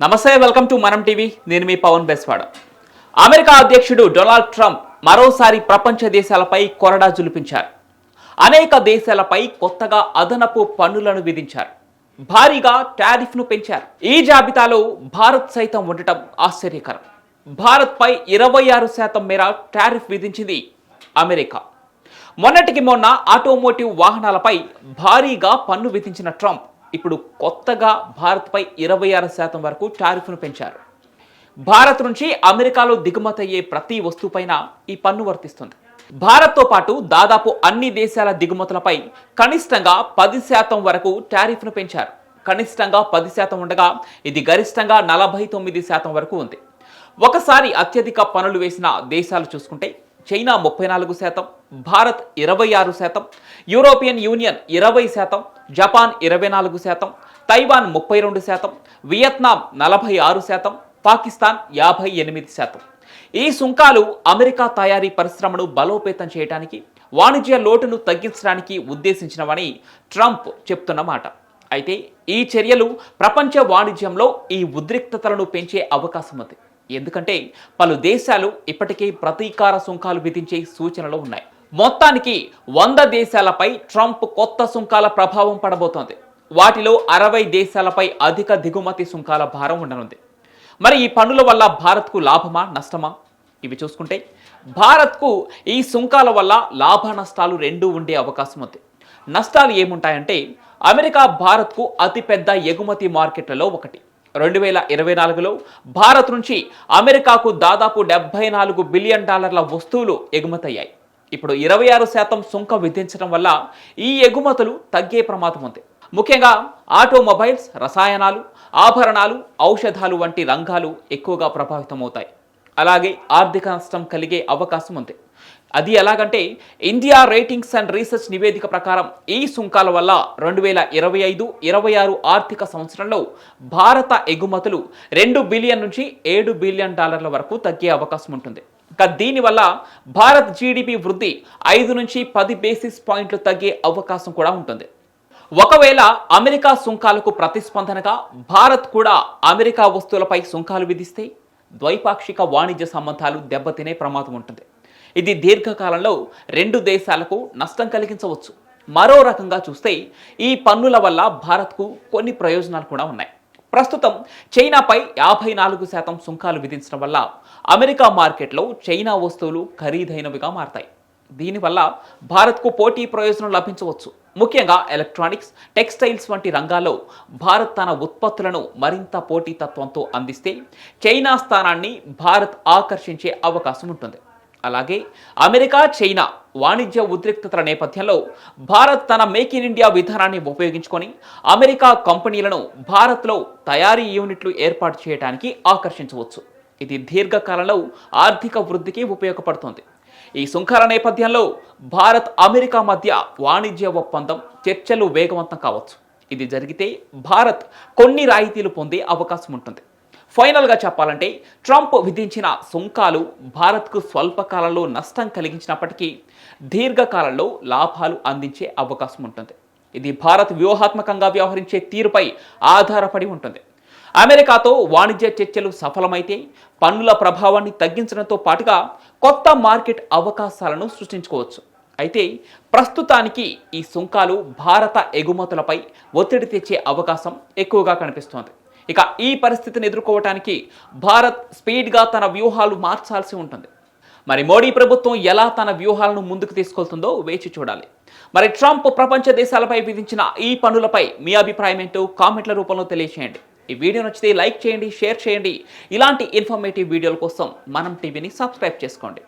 నమస్తే welcome to మనం TV. నేను మీ పవన్ బెస్వాడ. అమెరికా అధ్యక్షుడు డొనాల్డ్ ట్రంప్ మరోసారి ప్రపంచ దేశాలపై కొరడా జులిపించారు. అనేక దేశాలపై కొత్తగా అదనపు పన్నులను విధించారు. భారీగా టారిఫ్ను పెంచారు. ఈ జాబితాలో భారత్ సైతం ఉండటం ఆశ్చర్యకరం. భారత్పై ఇరవై ఆరు శాతం మేర టారిఫ్ విధించింది అమెరికా. మొన్నటికి మొన్న ఆటోమోటివ్ వాహనాలపై భారీగా పన్ను విధించిన ట్రంప్ ఇప్పుడు కొత్తగా భారత్పై ఇరవై ఆరు శాతం వరకు టారిఫ్ను పెంచారు. భారత్ నుంచి అమెరికాలో దిగుమతి అయ్యే ప్రతి వస్తువుపైన ఈ పన్ను వర్తిస్తుంది. భారత్తో పాటు దాదాపు అన్ని దేశాల దిగుమతులపై కనిష్టంగా పది శాతం వరకు టారిఫ్ను పెంచారు. కనిష్టంగా పది శాతం ఉండగా ఇది గరిష్టంగా నలభై తొమ్మిది శాతం వరకు ఉంది. ఒకసారి అత్యధిక పనులు వేసిన దేశాలు చూసుకుంటే చైనా ముప్పై నాలుగు శాతం భారత్ ఇరవై ఆరు శాతం యూరోపియన్ యూనియన్ ఇరవై శాతం జపాన్ ఇరవై నాలుగు శాతం తైవాన్ ముప్పై రెండు శాతం వియత్నాం నలభై ఆరు శాతం పాకిస్తాన్ యాభై ఎనిమిది శాతం. ఈ సుంకాలు అమెరికా తయారీ పరిశ్రమను బలోపేతం చేయడానికి వాణిజ్య లోటును తగ్గించడానికి ఉద్దేశించినవని ట్రంప్ చెప్తున్నమాట అయితే ఈ చర్యలు ప్రపంచ వాణిజ్యంలో ఈ ఉద్రిక్తతలను పెంచే అవకాశం ఉంది. ఎందుకంటే పలు దేశాలు ఇప్పటికే ప్రతీకార సుంకాలు విధించే సూచనలు ఉన్నాయి. మొత్తానికి వంద దేశాలపై ట్రంప్ కొత్త సుంకాల ప్రభావం పడబోతోంది. వాటిలో అరవై దేశాలపై అధిక దిగుమతి సుంకాల భారం ఉండనుంది. మరి ఈ పనుల వల్ల భారత్కు లాభమా నష్టమా? ఇవి చూసుకుంటే భారత్కు ఈ సుంకాల వల్ల లాభ నష్టాలు రెండూ ఉండే అవకాశం ఉంది. నష్టాలు ఏముంటాయంటే అమెరికా భారత్కు అతిపెద్ద ఎగుమతి మార్కెట్లలో ఒకటి. రెండు వేల ఇరవై నాలుగులో భారత్ నుంచి అమెరికాకు దాదాపు డెబ్బై నాలుగు బిలియన్ డాలర్ల వస్తువులు ఎగుమతయ్యాయి. ఇప్పుడు ఇరవై ఆరు శాతం సుంకం విధించడం వల్ల ఈ ఎగుమతులు తగ్గే ప్రమాదం ఉంది. ముఖ్యంగా ఆటోమొబైల్స్ రసాయనాలు ఆభరణాలు ఔషధాలు వంటి రంగాలు ఎక్కువగా ప్రభావితమవుతాయి. అలాగే ఆర్థిక నష్టం కలిగే అవకాశం ఉంది. అది ఎలాగంటే ఇండియా రేటింగ్స్ అండ్ రీసెర్చ్ నివేదిక ప్రకారం ఈ సుంకాల వల్ల రెండు వేల ఇరవై ఐదు ఇరవై ఆరు ఆర్థిక సంవత్సరంలో భారత ఎగుమతులు రెండు బిలియన్ నుంచి ఏడు బిలియన్ డాలర్ల వరకు తగ్గే అవకాశం ఉంటుంది. ఇక దీనివల్ల భారత్ జీడిపి వృద్ధి ఐదు నుంచి పది బేసిస్ పాయింట్లు తగ్గే అవకాశం కూడా ఉంటుంది. ఒకవేళ అమెరికా సుంకాలకు ప్రతిస్పందనగా భారత్ కూడా అమెరికా వస్తువులపై సుంకాలు విధిస్తే ద్వైపాక్షిక వాణిజ్య సంబంధాలు దెబ్బతినే ప్రమాదం ఉంటుంది. ఇది దీర్ఘకాలంలో రెండు దేశాలకు నష్టం కలిగించవచ్చు. మరో రకంగా చూస్తే ఈ పన్నుల వల్ల భారత్కు కొన్ని ప్రయోజనాలు కూడా ఉన్నాయి. ప్రస్తుతం చైనాపై యాభై నాలుగు శాతం సుంకాలు విధించడం వల్ల అమెరికా మార్కెట్లో చైనా వస్తువులు ఖరీదైనవిగా మారతాయి. దీనివల్ల భారత్కు పోటీ ప్రయోజనం లభించవచ్చు. ముఖ్యంగా ఎలక్ట్రానిక్స్ టెక్స్టైల్స్ వంటి రంగాల్లో భారత్ తన ఉత్పత్తులను మరింత పోటీతత్వంతో అందిస్తే చైనా స్థానాన్ని భారత్ ఆకర్షించే అవకాశం ఉంటుంది. అలాగే అమెరికా చైనా వాణిజ్య ఉద్రిక్తతల నేపథ్యంలో భారత్ తన మేక్ ఇన్ ఇండియా విధానాన్ని ఉపయోగించుకొని అమెరికా కంపెనీలను భారత్లో తయారీ యూనిట్లు ఏర్పాటు చేయడానికి ఆకర్షించవచ్చు. ఇది దీర్ఘకాలంలో ఆర్థిక వృద్ధికి ఉపయోగపడుతుంది. ఈ సుంకాల నేపథ్యంలో భారత్ అమెరికా మధ్య వాణిజ్య ఒప్పందం చర్చలు వేగవంతం కావచ్చు. ఇది జరిగితే భారత్ కొన్ని రాయితీలు పొందే అవకాశం ఉంటుంది. ఫైనల్గా చెప్పాలంటే ట్రంప్ విధించిన సుంకాలు భారత్కు స్వల్పకాలంలో నష్టం కలిగించినప్పటికీ దీర్ఘకాలంలో లాభాలు అందించే అవకాశం ఉంటుంది. ఇది భారత్ వ్యూహాత్మకంగా వ్యవహరించే తీరుపై ఆధారపడి ఉంటుంది. అమెరికాతో వాణిజ్య చర్చలు సఫలమైతే పన్నుల ప్రభావాన్ని తగ్గించడంతో పాటుగా కొత్త మార్కెట్ అవకాశాలను సృష్టించుకోవచ్చు. అయితే ప్రస్తుతానికి ఈ సుంకాలు భారత ఎగుమతులపై ఒత్తిడి తెచ్చే అవకాశం ఎక్కువగా కనిపిస్తోంది. ఇక ఈ పరిస్థితిని ఎదుర్కోవటానికి భారత్ స్పీడ్గా తన వ్యూహాలు మార్చాల్సి ఉంటుంది. మరి మోడీ ప్రభుత్వం ఎలా తన వ్యూహాలను ముందుకు తీసుకెళ్తుందో వేచి చూడాలి. మరి ట్రంప్ ప్రపంచ దేశాలపై విధించిన ఈ పనులపై మీ అభిప్రాయం ఏంటో కామెంట్ల రూపంలో తెలియచేయండి. ఈ వీడియో నచ్చితే లైక్ చేయండి షేర్ చేయండి. ఇలాంటి ఇన్ఫర్మేటివ్ వీడియోల కోసం మనం టీవీని సబ్స్క్రైబ్ చేసుకోండి.